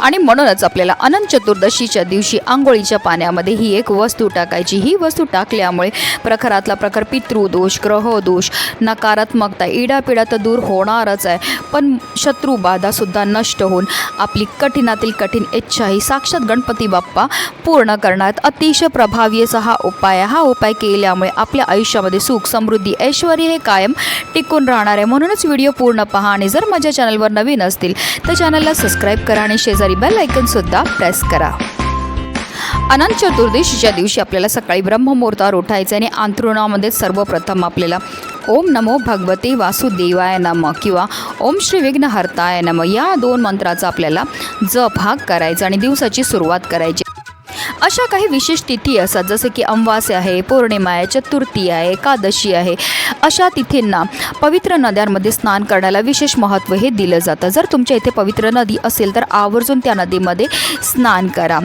आणि म्हणूनच आपल्याला अनंत चतुर्दशीच्या दिवशी आंघोळीच्या पाण्यामध्ये ही एक वस्तू टाकायची. ही वस्तू टाकल्यामुळे प्रखरातला प्रखर पितृदोष ग्रहदोष नकारात्मकता इडापिडा तर दूर होणारच आहे. पण शत्रुबाधासुद्धा नष्ट होऊन आपली कठीणातील कठीण इच्छा ही साक्षात गणपती बाप्पा पूर्ण करण्यात अतिशय प्रभावी असा हा उपाय आहे. हा उपाय केल्यामुळे आपल्या आयुष्यामध्ये सुख समृद्धी ऐश्वर हे कायम टिकून राहणार आहे. म्हणूनच व्हिडिओ पूर्ण पहा आणि जर माझ्या चॅनलवर नवीन असतील तर चॅनलला सबस्क्राईब करा आणि शेजारी बेल सुद्धा प्रेस करा. अनंत चतुर्दशीच्या दिवशी आपल्याला सकाळी ब्रह्ममुहूर्तावर उठायचं आणि अंथरुणामध्ये सर्वप्रथम आपल्याला ओम नमो भगवते वासुदेवाय नम किंवा ओम श्री विघ्नहर्ताय नम या दोन मंत्राचा आपल्याला जप हा करायचा आणि दिवसाची सुरुवात करायची. अशा काही विशेष तिथी असतात जसे की अमावास्या आहे पौर्णिमा आहे चतुर्थी आहे एकादशी आहे अशा तिथींना पवित्र नद्यांमध्ये स्नान करण्याला विशेष महत्त्व हे दिलं जातं. जर तुमच्या इथे पवित्र नदी असेल तर आवर्जून त्या नदीमध्ये स्नान करा.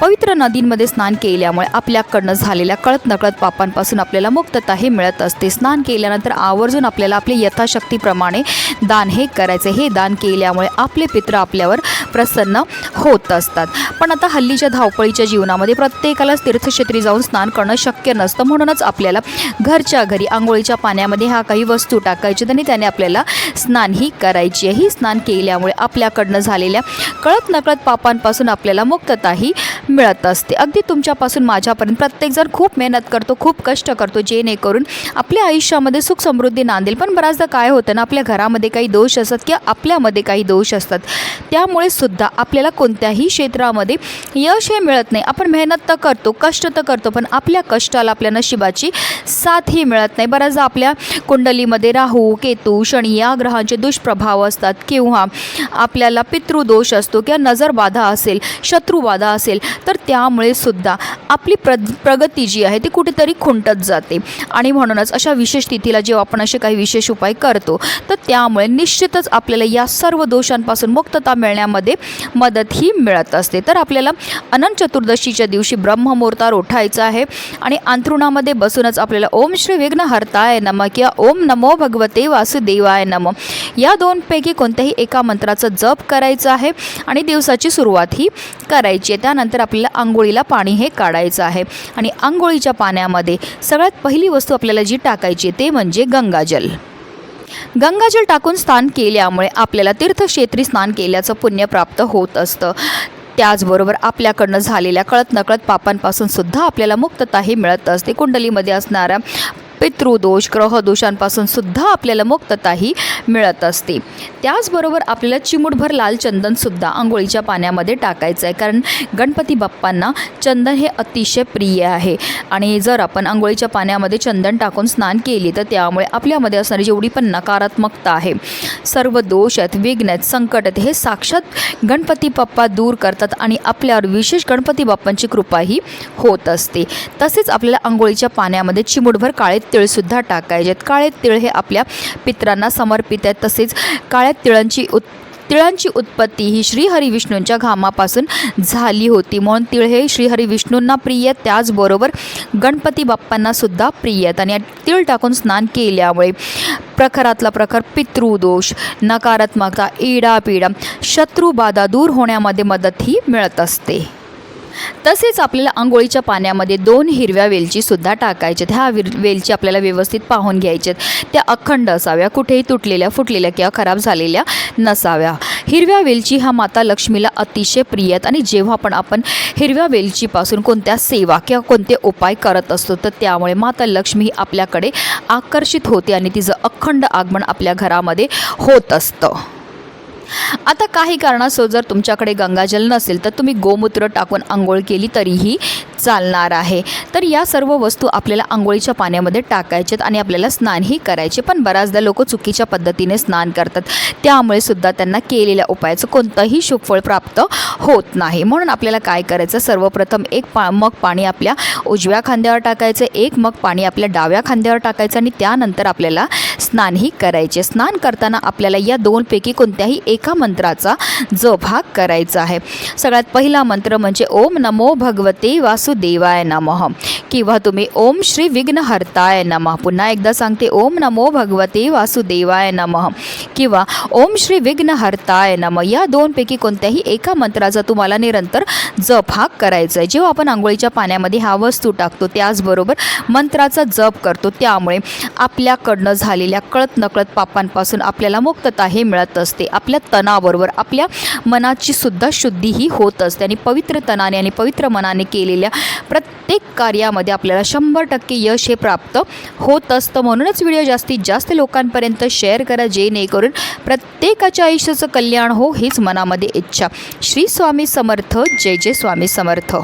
पवित्र नदींमध्ये स्नान केल्यामुळे आपल्याकडनं झालेल्या कळत नकळत पापांपासून आपल्याला मुक्तता हे मिळत असते. स्नान केल्यानंतर आवर्जून आपल्याला आपले यथाशक्तीप्रमाणे दान हे करायचे. हे दान केल्यामुळे आपले पित्र आपल्यावर प्रसन्न होत असतात. पण आता हल्लीच्या धावपळीच्या जीवनामध्ये प्रत्येकालाच तीर्थक्षेत्री जाऊन स्नान करणं शक्य नसतं. म्हणूनच आपल्याला घरच्या घरी आंघोळीच्या पाण्यामध्ये ह्या काही वस्तू टाकायच्या आणि त्याने आपल्याला स्नान ही करायची आहे. ही स्नान केल्यामुळे आपल्याकडनं झालेल्या कळत नकळत पापांपासून आपल्याला मुक्तताही मिळत असते. अगदी तुमच्यापासून माझ्यापर्यंत प्रत्येकजण खूप मेहनत करतो खूप कष्ट करतो जेणेकरून आपल्या आयुष्यामध्ये सुख समृद्धी नांदेल. पण बऱ्याचदा काय होतं ना आपल्या घरामध्ये काही दोष असतात किंवा आपल्यामध्ये काही दोष असतात. त्यामुळे सुद्धा आपल्याला कोणत्याही क्षेत्रामध्ये यश हे मिळत नाही. आपण मेहनत तर करतो कष्ट तर करतो पण आपल्या कष्टाला आपल्या नशिबाची साथ ही मिळत नाही. बऱ्याचदा आपल्या कुंडलीमध्ये राहू केतू शनी या ग्रहांचे दुष्प्रभाव असतात किंवा आपल्याला पितृदोष असतो किंवा नजरबाधा असेल शत्रुबाधा असेल तर त्यामुळे सुद्धा आपली प्र प्रगती जी आहे ती कुठेतरी खुंटत जाते. आणि म्हणूनच अशा विशेष तिथीला जेव्हा आपण असे काही विशेष उपाय करतो तर त्यामुळे निश्चितच आपल्याला या सर्व दोषांपासून मुक्तता मिळण्यामध्ये मदत ही मिळत असते. तर आपल्याला अनंत चतुर्दशीच्या दिवशी ब्रह्ममुहूर्तावर उठायचं आहे आणि अंथरुणामध्ये बसूनच आपल्याला ओम श्री विघ्न विघ्नहर्ताय नम किंवा ओम नमो भगवते वासुदेवाय नम या दोनपैकी कोणत्याही एका मंत्राचा जप करायचा आहे आणि दिवसाची सुरुवात ही करायची आहे. त्यानंतर आपल्याला आंघोळीला पाणी हे काढायचं आहे. आणि आंघोळीच्या पाण्यामध्ये सगळ्यात पहिली वस्तू आपल्याला जी टाकायची ते म्हणजे गंगाजल. गंगाजल टाकून स्नान केल्यामुळे आपल्याला तीर्थक्षेत्री स्नान केल्याचं पुण्य प्राप्त होत असतं. त्याचबरोबर आपल्याकडनं झालेल्या कळत नकळत पापांपासून सुद्धा आपल्याला मुक्तता ही मिळत असते. कुंडलीमध्ये असणाऱ्या पितृदोष ग्रहदोषांपासून सुद्धा आपल्याला मुक्तताही मिळत असते. त्याचबरोबर आपल्याला चिमूटभर लाल चंदनसुद्धा आंघोळीच्या पाण्यामध्ये टाकायचं आहे कारण गणपती बाप्पांना चंदन हे अतिशय प्रिय आहे. आणि जर आपण आंघोळीच्या पाण्यामध्ये चंदन टाकून स्नान केली तर त्यामुळे आपल्यामध्ये असणारी जेवढी पण नकारात्मकता आहे सर्व दोष आहेत विघ्न आहेत संकट आहेत हे साक्षात गणपती बाप्पा दूर करतात आणि आपल्यावर विशेष गणपती बाप्पांची कृपाही होत असते. तसेच आपल्याला आंघोळीच्या पाण्यामध्ये चिमूटभर काळे तिळसुद्धा टाकायचेत. काळे तिळ हे आपल्या पित्रांना समर्पित आहेत. तसेच काळ्या तिळांची उत् तिळांची उत्पत्ती ही श्रीहरिविष्णूंच्या घामापासून झाली होती. म्हणून तिळ हे श्रीहरिविष्णूंना प्रिय आहेत. त्याचबरोबर गणपती बाप्पांनासुद्धा प्रिय आहेत. आणि या तिळ टाकून स्नान केल्यामुळे प्रखरातला प्रखर पितृदोष नकारात्मकता इडापिडा शत्रुबाधा दूर होण्यामध्ये मदतही मिळत असते. तसेच आपल्याला आंघोळीच्या पाण्यामध्ये दोन हिरव्या वेलचीसुद्धा टाकायच्यात ह्या विर वेलची आपल्याला व्यवस्थित पाहून घ्यायच्यात त्या अखंड असाव्या कुठेही तुटलेल्या फुटलेल्या किंवा खराब झालेल्या नसाव्या. हिरव्या वेलची हा माता लक्ष्मीला अतिशय प्रिय आहेत आणि जेव्हा पण आपण हिरव्या वेलचीपासून कोणत्या सेवा किंवा कोणते उपाय करत असतो तर त्यामुळे माता लक्ष्मी ही आपल्याकडे आकर्षित होते आणि तिचं अखंड आगमन आपल्या घरामध्ये होत असतं. आता काही कारणास्तव जर तुमच्याकडे गंगाजल नसेल तर तुम्ही गोमूत्र टाकून आंघोळ केली तरीही चालणार आहे. तर या सर्व वस्तू आपल्याला आंघोळीच्या पाण्यामध्ये टाकायच्यात आणि आपल्याला स्नानही करायचे. पण बऱ्याचदा लोक चुकीच्या पद्धतीने स्नान करतात. त्यामुळे सुद्धा त्यांना केलेल्या उपायाचं कोणतंही शुभफळ प्राप्त होत नाही. म्हणून आपल्याला काय करायचं? सर्वप्रथम एक पा मग पाणी आपल्या उजव्या खांद्यावर टाकायचं एक मग पाणी आपल्या डाव्या खांद्यावर टाकायचं आणि त्यानंतर आपल्याला स्नानही करायचे. स्नान करताना आपल्याला या दोनपैकी कोणत्याही एक एका मंत्राचा जप हा करायचा आहे. सगळ्यात पहिला मंत्र म्हणजे ओम नमो भगवते वासुदेवाय नमः. किंवा तुम्ही ओम श्री विघ्नहर्ताय नमः. पुन्हा एकदा सांगते ओम नमो भगवते वासुदेवाय नमः. किंवा ओम श्री विघ्नहर्ताय नमः. या दोनपैकी कोणत्याही एका मंत्राचा तुम्हाला निरंतर जप हा करायचा आहे. जेव्हा आपण आंघोळीच्या पाण्यामध्ये हा वस्तू टाकतो त्याचबरोबर मंत्राचा जप करतो त्यामुळे आपल्याकडनं झालेल्या कळत नकळत पापांपासून आपल्याला मुक्तता हे मिळत असते. आपल्या तणाबरोबर आपल्या मनाची सुद्धा शुद्धी ही होत असते आणि पवित्र तनाने आणि पवित्र मनाने केलेल्या प्रत्येक कार्यामध्ये आपल्याला शंभर टक्के यश हे प्राप्त होत असतं म्हणूनच व्हिडिओ जास्तीत जास्त लोकांपर्यंत शेअर करा जेणेकरून प्रत्येकाच्या आयुष्याचं कल्याण हो हीच मनामध्ये इच्छा. श्री स्वामी समर्थ जय जय स्वामी समर्थ.